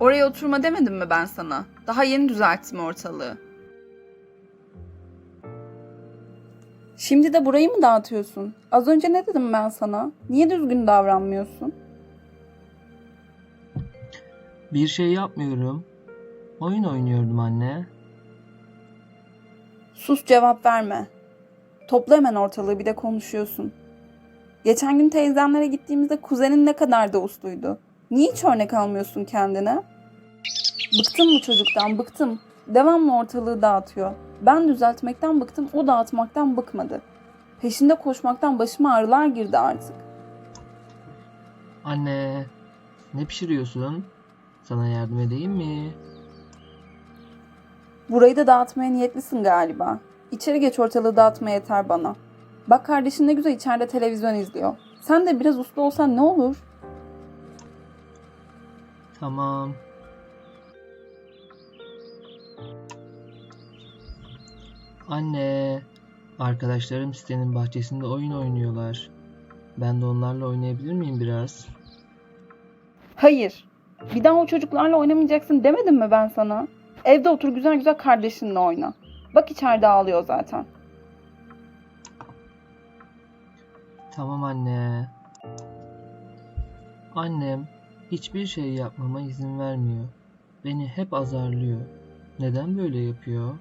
Oraya oturma demedim mi ben sana? Daha yeni düzelttim ortalığı. Şimdi de burayı mı dağıtıyorsun? Az önce ne dedim ben sana? Niye düzgün davranmıyorsun? Bir şey yapmıyorum. Oyun oynuyordum anne. Sus cevap verme. Topla hemen ortalığı bir de konuşuyorsun. Geçen gün teyzenlere gittiğimizde kuzenin ne kadar da usluydu. Niye hiç örnek almıyorsun kendine? Bıktım bu çocuktan, bıktım. Devamlı ortalığı dağıtıyor. Ben düzeltmekten bıktım, o dağıtmaktan bıkmadı. Peşinde koşmaktan başıma ağrılar girdi artık. Anne, ne pişiriyorsun? Sana yardım edeyim mi? Burayı da dağıtmaya niyetlisin galiba. İçeri geç ortalığı dağıtmaya yeter bana. Bak kardeşin ne güzel içeride televizyon izliyor. Sen de biraz uslu olsan ne olur? Tamam. Anne, arkadaşlarım sitenin bahçesinde oyun oynuyorlar. Ben de onlarla oynayabilir miyim biraz? Hayır. Bir daha o çocuklarla oynamayacaksın demedim mi ben sana? Evde otur güzel güzel kardeşinle oyna. Bak içeride ağlıyor zaten. Tamam anne. Annem hiçbir şey yapmama izin vermiyor. Beni hep azarlıyor. Neden böyle yapıyor?